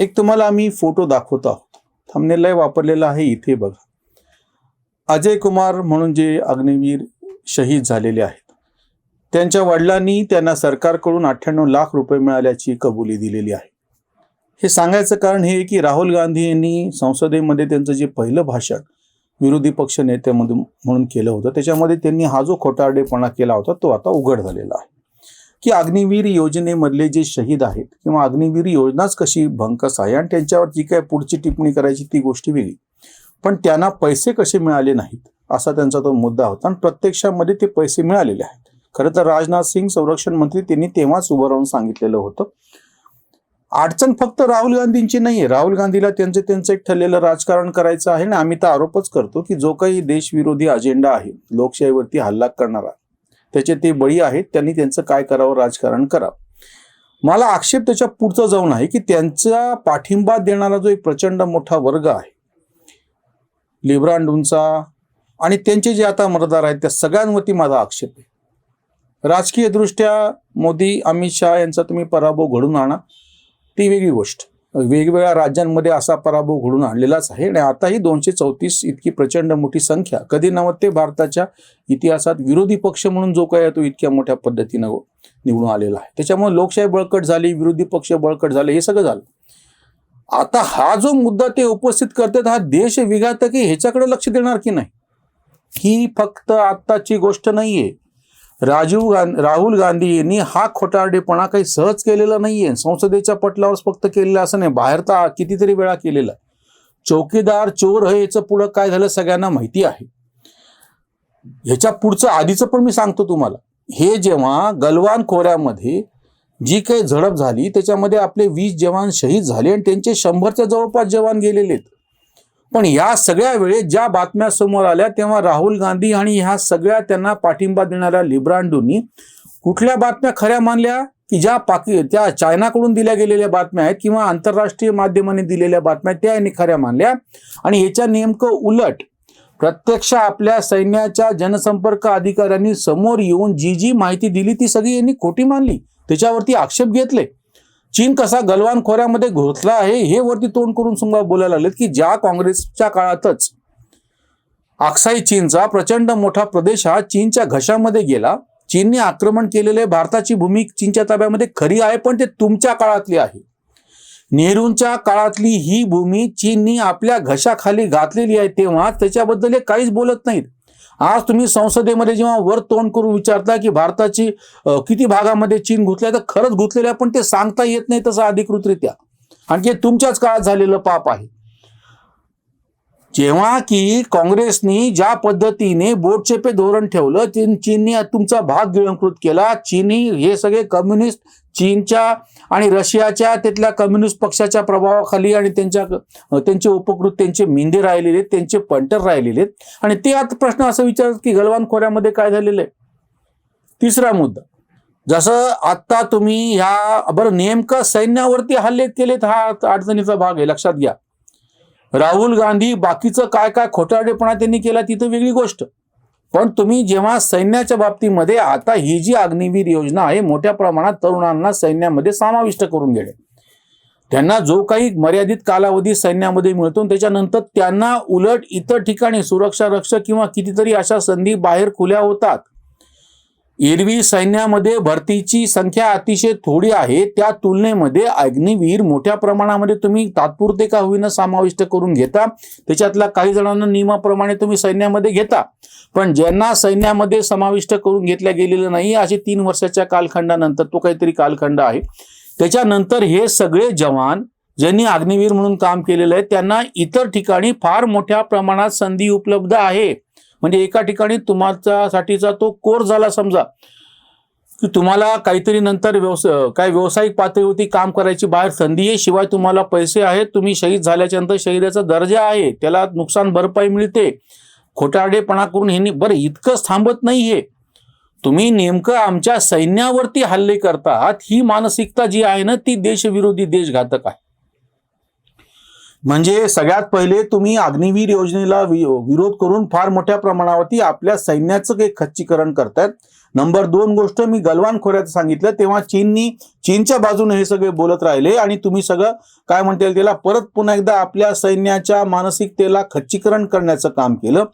एक तुम्हाला आम्ही फोटो दाखवत आहोत. थंबनेलला वापरलेला आहे इथे बघा. अजय कुमार म्हणून जे अग्निवीर शहीद झालेले आहेत. त्यांच्या वडिलांनी त्यांना सरकारकडून अठ्ठ्याण्णव लाख रुपये मिळाल्याची कबुली दिलेली आहे. हे सांगायचं कारण हे आहे की राहुल गांधी यांनी संसदेमध्ये त्यांचं जे पहिलं भाषण विरोधी पक्ष नेत्यामधून म्हणून केलं होतं त्याच्यामध्ये त्यांनी हा जो खोटारडेपणा केला होता तो आता उघड झालेला आहे. की अग्निवीर योजनेमधले जे शहीद आहेत किंवा अग्निवीर योजनाच कशी भंकस आहे आणि त्यांच्यावर जी काय पुढची टिप्पणी करायची ती गोष्टी वेगळी. पण त्यांना पैसे कसे मिळाले नाहीत असा त्यांचा तो मुद्दा होता आणि प्रत्यक्षामध्ये ते पैसे मिळालेले आहेत. खरं तर राजनाथ सिंग संरक्षण मंत्री त्यांनी तेव्हाच उभं राहून सांगितलेलं होतं. अडचण फक्त राहुल गांधींची नाहीये. राहुल गांधीला त्यांचं त्यांचं एक ठरलेलं राजकारण करायचं आहे आणि आम्ही तर आरोपच करतो की जो काही देशविरोधी अजेंडा आहे लोकशाहीवरती हल्ला करणारा त्याचे ते बळी आहेत त्यांनी त्यांचं काय करावं राजकारण करावं. मला आक्षेप त्याच्या पुढचं जाऊन आहे की त्यांचा पाठिंबा देणारा जो एक प्रचंड मोठा वर्ग आहे लिब्रांडूंचा आणि त्यांचे जे आता मतदार आहेत त्या सगळ्यांवरती माझा आक्षेप आहे. राजकीयदृष्ट्या मोदी अमित शहा यांचा तुम्ही पराभव घडून आणा ती वेगळी गोष्ट. वेगवेगळ्या राज्यांमध्ये असा पराभव घडून आणलेलाच आहे. आणि आताही दोनशे चौतीस इतकी प्रचंड मोठी संख्या कधी नव्हते भारताच्या इतिहासात विरोधी पक्ष म्हणून जो काय आहे तो इतक्या मोठ्या पद्धतीनं निवडून आलेला आहे. त्याच्यामुळे लोकशाही बळकट झाली विरोधी पक्ष बळकट झाले हे सगळं झालं. आता हा जो मुद्दा ते उपस्थित करतात हा देश विघात की ह्याच्याकडे लक्ष देणार की नाही? ही फक्त आत्ताची गोष्ट नाहीये. राजीव गांधी राहुल गांधी यांनी हा खोटारडेपणा काही सहज केलेला नाहीये. संसदेच्या पटलावर फक्त केलेला असं नाही. बाहेर तर कितीतरी वेळा केलेला चौकीदार चोर हे याचं पुढं काय झालं सगळ्यांना माहिती आहे. ह्याच्या पुढचं आधीचं पण मी सांगतो तुम्हाला. हे जेव्हा गलवान खोऱ्यामध्ये जी काही झडप झाली त्याच्यामध्ये आपले वीस जवान शहीद झाले आणि त्यांचे शंभरच्या जवळपास जवान गेलेले आहेत. पण या सगळ्या वेळेत ज्या बातम्या समोर आल्या तेव्हा राहुल गांधी आणि ह्या सगळ्या त्यांना पाठिंबा देणाऱ्या लिब्रांडूंनी कुठल्या बातम्या खऱ्या मानल्या की ज्या पाकी त्या चायनाकडून दिल्या गेलेल्या बातम्या आहेत किंवा आंतरराष्ट्रीय माध्यमांनी दिलेल्या बातम्या त्या यांनी खऱ्या मानल्या? आणि याच्या नेमकं उलट प्रत्यक्ष आपल्या सैन्याच्या जनसंपर्क अधिकाऱ्यांनी समोर येऊन जी जी माहिती दिली ती सगळी यांनी खोटी मानली. त्याच्यावरती आक्षेप घेतले. चीन कसा गलवान खोऱ्यामध्ये घुसला आहे हे वरती तोंड करून समजा बोलायला लागलेत की ज्या काँग्रेसच्या काळातच आक्साई चीनचा प्रचंड मोठा प्रदेश हा चीनच्या घशामध्ये गेला. चीनने आक्रमण केलेले भारताची भूमी चीनच्या ताब्यामध्ये खरी आहे पण ते तुमच्या काळातली आहे. नेहरूंच्या काळातली ही भूमी चीननी आपल्या घशाखाली घातलेली आहे तेव्हा त्याच्याबद्दल हे काहीच बोलत नाहीत. आज तुम्ही संसदेमध्ये जेव्हा वर तोंड करून विचारता की भारताची किती भागामध्ये चीन घुसल्या तर खरंच घुसलेल्या पण ते सांगता येत नाही तसं अधिकृतरित्या. आणखी तुमच्याच काळात झालेलं पाप आहे. जेव्हा की काँग्रेसनी ज्या पद्धतीने बोटचेपे धोरण ठेवलं चीन चीननी तुमचा भाग गिळंकृत केला चीनी हे सगळे कम्युनिस्ट चीनच्या आणि रशियाच्या तिथल्या कम्युनिस्ट पक्षाच्या प्रभावाखाली आणि त्यांच्या त्यांचे उपकृत त्यांचे मेंढे राहिलेले आहेत, त्यांचे पंटर राहिलेले आहेत. आणि ते आता प्रश्न असं विचारतात की गलवान खोऱ्यामध्ये काय झालेलं आहे? तिसरा मुद्दा. जसं आत्ता तुम्ही ह्या बरं नेमकं सैन्यावरती हल्ले केलेत हा अडचणीचा भाग आहे लक्षात घ्या. राहुल गांधी बाकीचं काय काय खोटारडेपणा त्यांनी केला तिथं वेगळी गोष्ट. पण तुम्ही जेव्हा सैन्याच्या बाबतीमध्ये आता ही जी अग्निवीर योजना आहे मोठ्या प्रमाणात तरुणांना सैन्यामध्ये समाविष्ट करून घेणे त्यांना जो काही मर्यादित कालावधी सैन्यामध्ये मिळतो त्याच्यानंतर त्यांना उलट इतर ठिकाणी सुरक्षा रक्षक किंवा कितीतरी अशा संधी बाहेर खुल्या होतात. एरवी सैन्यामध्ये भरतीची संख्या अतिशय थोडी आहे. त्या तुलनेमध्ये अग्निवीर मोठ्या प्रमाणामध्ये तुम्ही तात्पुरते का होईना समाविष्ट करून घेता? त्याच्यातल्या काही जणांना नियमाप्रमाणे तुम्ही सैन्यामध्ये घेता. पण ज्यांना सैन्यामध्ये समाविष्ट करून घेतल्या गेलेलं नाही असे तीन वर्षाच्या कालखंडानंतर तो काहीतरी कालखंड आहे. त्याच्यानंतर हे सगळे जवान ज्यांनी अग्निवीर म्हणून काम केलेलं आहे त्यांना इतर ठिकाणी फार मोठ्या प्रमाणात संधी उपलब्ध आहे. म्हणजे एका ठिकाणी तुमच्यासाठीचा तो कोर्स झाला समजा की तुम्हाला काहीतरी नंतर व्यवसाय काय व्यावसायिक पातळीवरती काम करायची बाहेर संधी आहे शिवाय तुम्हाला पैसे आहेत तुम्ही शहीद झाल्याच्यानंतर शहीदाचा दर्जा आहे त्याला नुकसान भरपाई मिळते खोटारडेपणा करून ह्यांनी बरं इतकंच थांबत नाही हे तुम्ही नेमकं आमच्या सैन्यावरती हल्ले करतात ही मानसिकता जी आहे ना ती देशविरोधी देशघातक आहे. म्हणजे सगळ्यात पहिले तुम्ही अग्निवीर योजनेला विरोध करून फार मोठ्या प्रमाणावरती आपल्या सैन्याचं काही खच्चीकरण करतायत. नंबर दोन गोष्ट मी गलवान खोऱ्यात सांगितलं तेव्हा चीननी चीनच्या बाजूने हे सगळे बोलत राहिले आणि तुम्ही सगळं काय म्हणता येईल त्याला परत पुन्हा एकदा आपल्या सैन्याच्या मानसिकतेला खच्चीकरण करण्याचं काम केलं.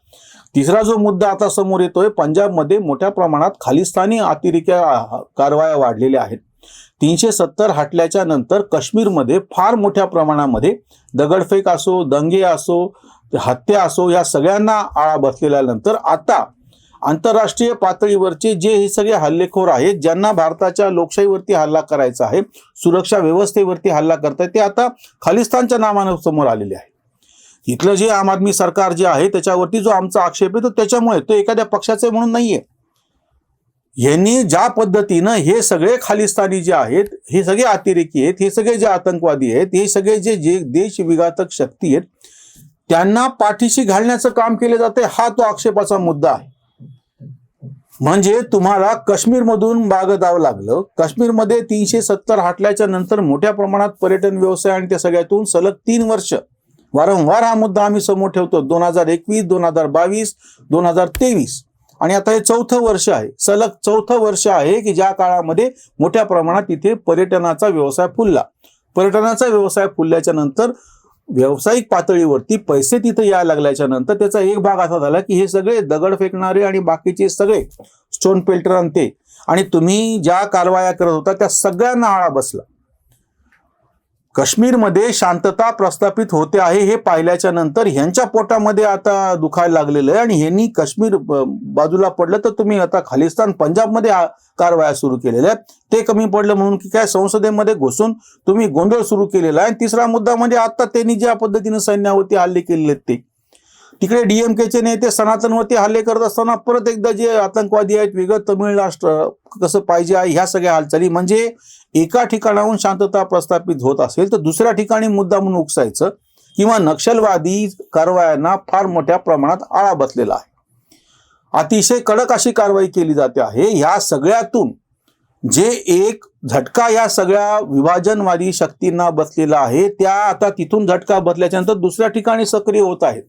तिसरा जो मुद्दा आता समोर येतोय पंजाबमध्ये मोठ्या प्रमाणात खालिस्तानी अतिरेक्या कारवाया वाढलेल्या आहेत. तीनशे सत्तर हटल्याच्या नंतर काश्मीरमध्ये फार मोठ्या प्रमाणामध्ये दगडफेक असो दंगे असो हत्या असो या सगळ्यांना आळा बसलेल्यानंतर आता आंतरराष्ट्रीय पातळीवरचे जे हे सगळे हल्लेखोर आहेत ज्यांना भारताच्या लोकशाहीवरती हल्ला करायचा आहे सुरक्षा व्यवस्थेवरती हल्ला करतायत ते आता खालिस्तानच्या नावानं समोर आलेले आहे इथलं जे आम आदमी सरकार जे आहे त्याच्यावरती जो आमचा आक्षेप आहे तो त्याच्यामुळे तो एखाद्या पक्षाचे म्हणून नाहीये. यांनी ज्या पद्धतीनं हे सगळे खालिस्तानी जे आहेत हे सगळे अतिरेकी आहेत हे सगळे जे आतंकवादी आहेत हे सगळे जे जे देश विघातक शक्ती आहेत त्यांना पाठीशी घालण्याचं काम केले जाते हा तो आक्षेपाचा मुद्दा आहे. म्हणजे तुम्हाला काश्मीरमधून बागदावं लागलं. काश्मीरमध्ये तीनशे सत्तर हाटल्याच्या नंतर मोठ्या प्रमाणात पर्यटन व्यवसाय आणि त्या सगळ्यातून सलग तीन वर्ष. वारंवार हा मुद्दा आम्ही समोर ठेवतो. दोन हजार एकवीस दोन हजार बावीस दोन हजार तेवीस. आणि आता हे चौथं वर्ष आहे. सलग चौथं वर्ष आहे की ज्या काळामध्ये मोठ्या प्रमाणात तिथे पर्यटनाचा व्यवसाय फुलला. पर्यटनाचा व्यवसाय फुलल्याच्या नंतर व्यावसायिक पातळीवरती पैसे तिथे यायला लागल्याच्या नंतर त्याचा एक भाग असा झाला की हे सगळे दगड फेकणारे आणि बाकीचे सगळे स्टोन पेल्टर आणते आणि तुम्ही ज्या कारवाया करत होता त्या सगळ्यांना आळा बसला. काश्मीरमध्ये शांतता प्रस्थापित होते आहे हे पाहिल्याच्या नंतर ह्यांच्या पोटामध्ये आता दुखायला लागलेलं आहे. आणि ह्यांनी काश्मीर बाजूला पडलं तर तुम्ही आता खालिस्तान पंजाबमध्ये कारवाया सुरू केलेल्या आहेत. ते कमी पडलं म्हणून की काय संसदेमध्ये घुसून तुम्ही गोंधळ सुरू केलेला आहे. आणि तिसरा मुद्दा म्हणजे आता त्यांनी ज्या पद्धतीनं सैन्यावरती हल्ले केलेले आहेत ते. तिकडे डीएमकेचे नेते सनातनवरती हल्ले करत असताना परत एकदा जे आतंकवादी आहेत वेगळं तमिळ राष्ट्र कसं पाहिजे आहे ह्या सगळ्या हालचाली. म्हणजे एका ठिकाणाहून शांतता प्रस्थापित होत असेल तर दुसऱ्या ठिकाणी मुद्दा म्हणून उकसायचं किंवा नक्षलवादी कारवायांना फार मोठ्या प्रमाणात आळा बसलेला आहे. अतिशय कडक अशी कारवाई केली जाते आहे. ह्या सगळ्यातून जे एक झटका या सगळ्या विभाजनवादी शक्तींना बसलेला आहे त्या आता तिथून झटका बसल्याच्यानंतर दुसऱ्या ठिकाणी सक्रिय होत आहेत.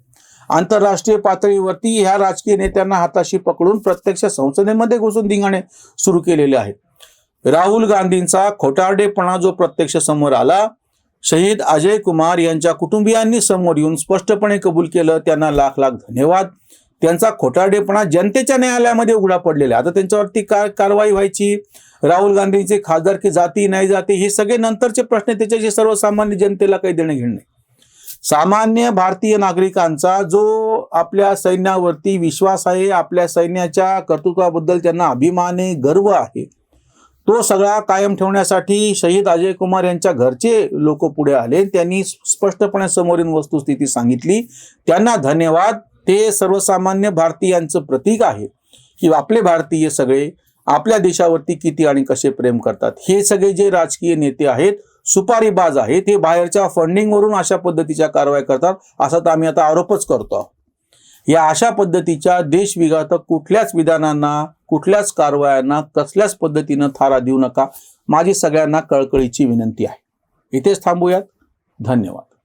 आंतरराष्ट्रीय पातळीवरती ह्या राजकीय नेत्यांना हाताशी पकडून प्रत्यक्ष संसदेमध्ये घुसून धिंगाणे सुरू केलेले आहेत. राहुल गांधींचा खोटारडेपणा जो प्रत्यक्ष समोर आला शहीद अजय कुमार यांच्या कुटुंबियांनी समोर येऊन स्पष्टपणे कबूल केलं त्यांना लाख लाख धन्यवाद. त्यांचा खोटारडेपणा जनतेच्या न्यायालयामध्ये उघडा पडलेला आहे. आता त्यांच्यावरती काय कारवाई व्हायची? राहुल गांधींचे खासदारकी जाती नाही जाती हे सगळे नंतरचे प्रश्न त्याच्याशी सर्वसामान्य जनतेला काही देणं घेणं नाही. सामान्य भारतीय नागरिकांचा जो आपल्या सैन्यावरती विश्वास आहे आपल्या सैन्याच्या कर्तृत्वाबद्दल त्यांना अभिमान आहे गर्व आहे तो सगळा कायम ठेवण्यासाठी शहीद अजय कुमार यांच्या घरचे लोक पुढे आले. त्यांनी स्पष्टपणे समोरील वस्तुस्थिती सांगितली. त्यांना धन्यवाद. ते सर्वसामान्य भारतीयांचं प्रतीक आहे की आपले भारतीय सगळे आपल्या देशावरती किती आणि कसे प्रेम करतात. हे सगळे जे राजकीय नेते आहेत सुपारी बाज आहेत हे बाहेरच्या फंडिंगवरून अशा पद्धतीच्या कारवाया करतात असा तर आम्ही आता आरोपच करतो. या अशा पद्धतीच्या देशविघातक कुठल्याच विधानांना कुठल्याच कारवायांना कसल्याच पद्धतीनं थारा देऊ नका. माझी सगळ्यांना कळकळीची विनंती आहे. इथेच थांबूयात. धन्यवाद.